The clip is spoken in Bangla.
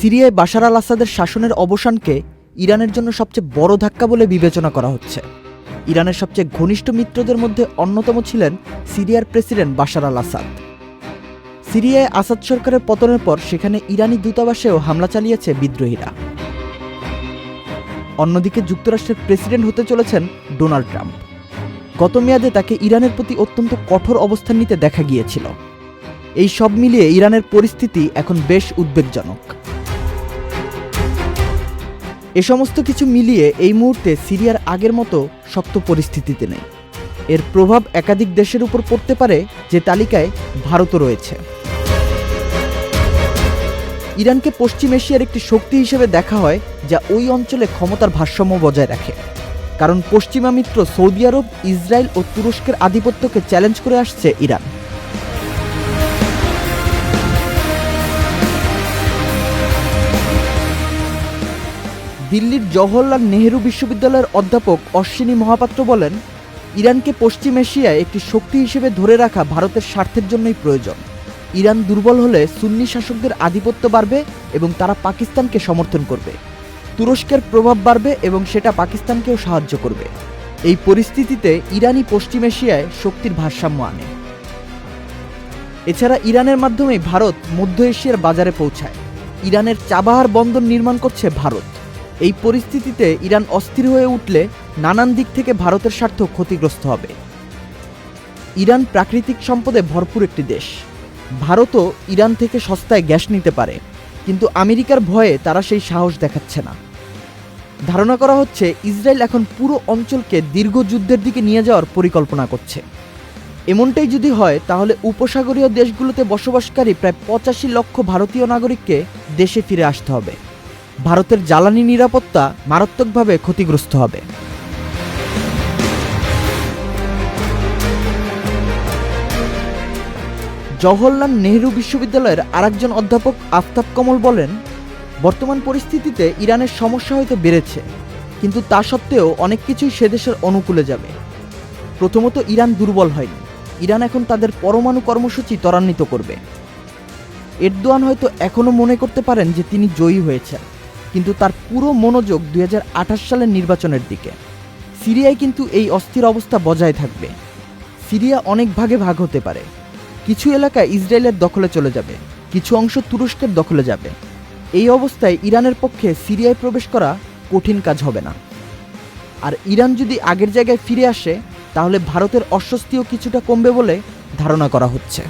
সিরিয়ায় বাশার আল আসাদের শাসনের অবসানকে ইরানের জন্য সবচেয়ে বড় ধাক্কা বলে বিবেচনা করা হচ্ছে। ইরানের সবচেয়ে ঘনিষ্ঠ মিত্রদের মধ্যে অন্যতম ছিলেন সিরিয়ার প্রেসিডেন্ট বাশার আল আসাদ। সিরিয়ায় আসাদ সরকারের পতনের পর সেখানে ইরানি দূতাবাসেও হামলা চালিয়েছে বিদ্রোহীরা। অন্যদিকে যুক্তরাষ্ট্রের প্রেসিডেন্ট হতে চলেছেন ডোনাল্ড ট্রাম্প। গত মেয়াদে তাকে ইরানের প্রতি অত্যন্ত কঠোর অবস্থান নিতে দেখা গিয়েছিল। এই সব মিলিয়ে ইরানের পরিস্থিতি এখন বেশ উদ্বেগজনক। এ সমস্ত কিছু মিলিয়ে এই মুহূর্তে সিরিয়ার আগের মতো শক্ত পরিস্থিতিতে নেই। এর প্রভাব একাধিক দেশের উপর পড়তে পারে যে তালিকায় ভারতও রয়েছে। ইরানকে পশ্চিম এশিয়ার একটি শক্তি হিসেবে দেখা হয় যা ওই অঞ্চলে ক্ষমতার ভারসাম্য বজায় রাখে। কারণ পশ্চিমা মিত্র সৌদি আরব, ইসরায়েল ও তুরস্কের আধিপত্যকে চ্যালেঞ্জ করে আসছে ইরান। দিল্লির জওহরলাল নেহেরু বিশ্ববিদ্যালয়ের অধ্যাপক অশ্বিনী মহাপাত্র বলেন, ইরানকে পশ্চিম এশিয়ায় একটি শক্তি হিসেবে ধরে রাখা ভারতের স্বার্থের জন্যই প্রয়োজন। ইরান দুর্বল হলে সুন্নি শাসকদের আধিপত্য বাড়বে এবং তারা পাকিস্তানকে সমর্থন করবে। তুরস্কের প্রভাব বাড়বে এবং সেটা পাকিস্তানকেও সাহায্য করবে। এই পরিস্থিতিতে ইরানই পশ্চিম এশিয়ায় শক্তির ভারসাম্য আনে। এছাড়া ইরানের মাধ্যমেই ভারত মধ্য এশিয়ার বাজারে পৌঁছায়। ইরানের চাবাহার বন্দর নির্মাণ করছে ভারত। এই পরিস্থিতিতে ইরান অস্থির হয়ে উঠলে নানান দিক থেকে ভারতের স্বার্থ ক্ষতিগ্রস্ত হবে। ইরান প্রাকৃতিক সম্পদে ভরপুর একটি দেশ। ভারতও ইরান থেকে সস্তায় গ্যাস নিতে পারে, কিন্তু আমেরিকার ভয়ে তারা সেই সাহস দেখাচ্ছে না। ধারণা করা হচ্ছে, ইসরায়েল এখন পুরো অঞ্চলকে দীর্ঘ যুদ্ধের দিকে নিয়ে যাওয়ার পরিকল্পনা করছে। এমনটাই যদি হয়, তাহলে উপসাগরীয় দেশগুলোতে বসবাসকারী প্রায় পঁচাশি লক্ষ ভারতীয় নাগরিককে দেশে ফিরে আসতে হবে। ভারতের জ্বালানি নিরাপত্তা মারাত্মকভাবে ক্ষতিগ্রস্ত হবে। জওহরলাল নেহরু বিশ্ববিদ্যালয়ের আরেকজন অধ্যাপক আফতাব কমল বলেন, বর্তমান পরিস্থিতিতে ইরানের সমস্যা হয়তো বেড়েছে, কিন্তু তা সত্ত্বেও অনেক কিছুই সে দেশের অনুকূলে যাবে। প্রথমত, ইরান দুর্বল হয়নি। ইরান এখন তাদের পরমাণু কর্মসূচি ত্বরান্বিত করবে। এরদোয়ান হয়তো এখনও মনে করতে পারেন যে তিনি জয়ী হয়েছেন। কিন্তু তার পুরো মনোযোগ দুই হাজার আঠাশ সালের নির্বাচনের দিকে। সিরিয়ায় কিন্তু এই অস্থির অবস্থা বজায় থাকবে। সিরিয়া অনেক ভাগে ভাগ হতে পারে। কিছু এলাকা ইসরায়েলের দখলে চলে যাবে, কিছু অংশ তুরস্কের দখলে যাবে। এই অবস্থায় ইরানের পক্ষে সিরিয়ায় প্রবেশ করা কঠিন কাজ হবে না। আর ইরান যদি আগের জায়গায় ফিরে আসে, তাহলে ভারতের অস্বস্তিও কিছুটা কমবে বলে ধারণা করা হচ্ছে।